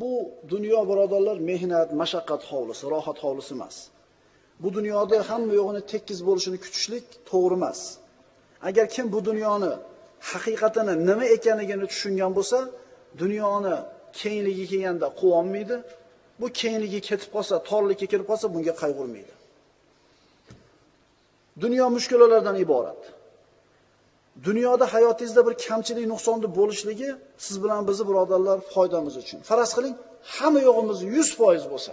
Bu dunyo birodarlar mehnat, mashaqqat hovlisi, rohat hovlisi emas. Bu dunyoda hamma yo'g'ini tekis bo'lishini kutishlik to'g'ri emas. Agar kim bu dunyoni haqiqatini nima ekanligini tushungan bo'lsa, dunyoni kengligi kelganda quvonmaydi. Bu kengligi ketib qolsa, torlikka kirib qolsa, bunga qayg'urmaydi. Dunyo mushkulalardan iborat. Dunyoda hayotingizda bir kamchilik, nuqsonni bo'lishligi siz bilan bizni birodarlar foydamiz uchun. Faraz qiling, hamma yo'g'imiz 100% bo'lsa,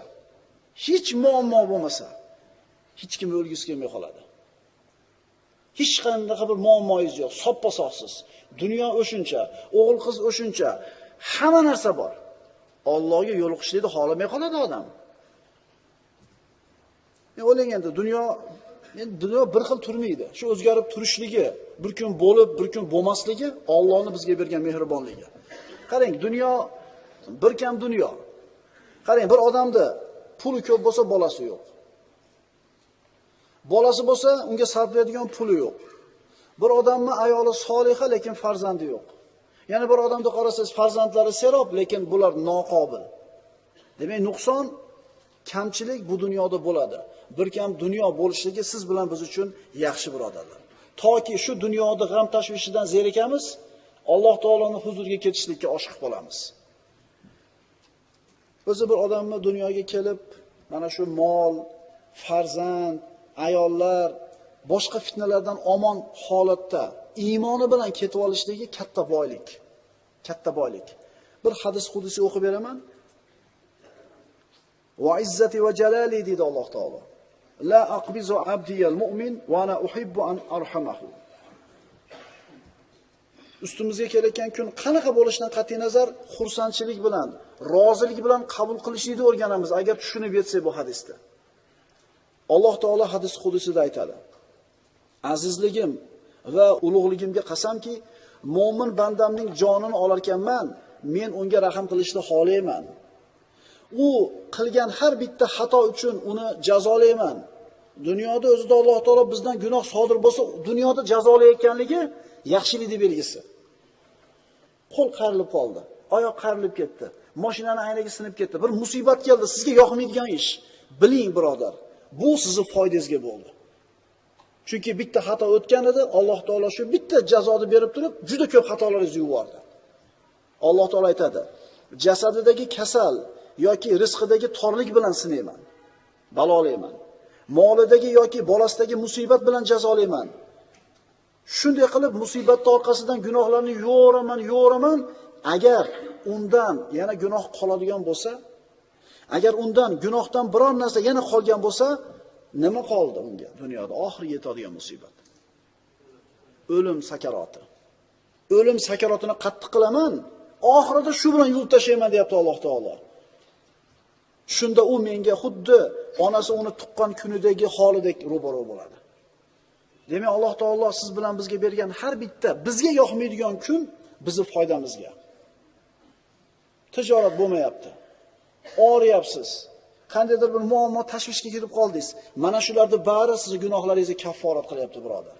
hech muammo bo'lmasa, hech kim o'lgisi kelmay qoladi. Hech qanday bir muammoingiz yo'q, soppa sog'siz. Dunyo o'shuncha, o'g'il qiz o'shuncha, hamma narsa bor. Allohga yo'liqishlikni xohlamay qoladi odam. Men o'ylang endi dunyo endi dunyo bir xil turmaydi. Shu o'zgarib turishligi, bir kun bo'lib, bir kun bo'lmasligi Allohning bizga bergan mehribonligi. Qarang, dunyo bir kam dunyo. Qarang, bir odamda puli ko'p bo'lsa, bolasi yo'q. Bolasi bo'lsa, unga sarflaydigan puli yo'q. Bir odamni ayoli soliha, lekin farzandi yo'q. Yana bir odamni qarasangiz, farzandlari serob, lekin bular noqobil. Demak, nuqson kamchilik bu dunyoda bo'ladi. Bir kam dunyo bo'lishligi siz bilan biz uchun yaxshi birodarlar. Toki shu dunyoda g'am tashvishidan zerikamiz, Alloh taoloning huzuriga ketishlikka oshiq bo'lamiz. O'zi bir odamni dunyoga kelib, mana shu mol, farzand, ayollar, boshqa fitnalardan omon holatda iymoni bilan ketib olishligi katta boylik. Katta boylik. Bir hadis qudsi o'qib beraman. Va izzati va jalali dedi Alloh taolo. La aqbizu abdiyal mu'min va ana uhibbu an arhamahu. Ustimizga kelayotgan kun qanaqa bo'lishidan qat'iy nazar xursandchilik bilan, rozilik bilan qabul qilishni o'rganamiz agar tushunib yetsak bu hadisda. Alloh taolo hadis qudusida aytadi. Azizligim va ulug'ligimga qasamki, mo'min bandamning jonini olarkanman, men unga rahm qilishni xohlayman. U qilgan har bitta xato uchun uni jazolayman. Dunyoda o'zida Alloh taolo bizdan gunoh sodir bo'lsa, dunyoda jazolayotganligi yaxshilikni belgisi. Qo'l qayrilib qoldi, oyoq qayrilib ketdi, mashinani aynagi sinib ketdi, bir musibat keldi, sizga yoqmaydigan ish. Biling, birodar, bu sizni foydangizga bo'ldi. Chunki bitta xato o'tgan edi, Alloh taolo shu bitta jazoni berib turib, juda ko'p xatolaringizni yubordi. Alloh taolo aytadi: "Jasadidagi kasal yoki rizqidagi torlik bilan sinayman, balolayman. Molidagi yoki bolasidagi musibat bilan jazolayman. Shunday qilib musibatning orqasidan gunohlarni yo'raman, yo'raman. Agar undan yana gunoh qoladigan bo'lsa, agar undan gunohdan biror narsa yana qolgan bo'lsa, nima qoldi unga dunyoda oxiri yetadigan musibat? O'lim sakaroti. O'lim sakarotini qattiq qilaman, oxirida shu bilan yuvib tashlayman deyapti Alloh taolo. Shunda u menga xuddi onasi uni tuqqan kunidagi holidek ro'baro bo'ladi. Demak, Alloh taolo siz bilan bizga bergan har bitta bizga yoqmaydigan kun bizni foydamizga. Tijorat bo'lmayapti. Og'riyapsiz. Qandaydir bir muammo tashvishga kirib qoldingiz. Mana shularni bari sizni gunohlaringizni kafforat qilyapti, birodar.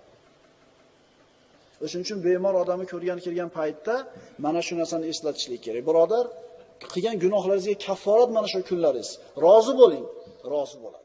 O'shuning uchun bemor odamni ko'rgan kelgan paytda mana shu narsani eslatishlik kerak. Birodar, qilgan gunohlaringizga kafforat mana shu kunlaringiz. Rozi bo'ling, rozi bo'ladi.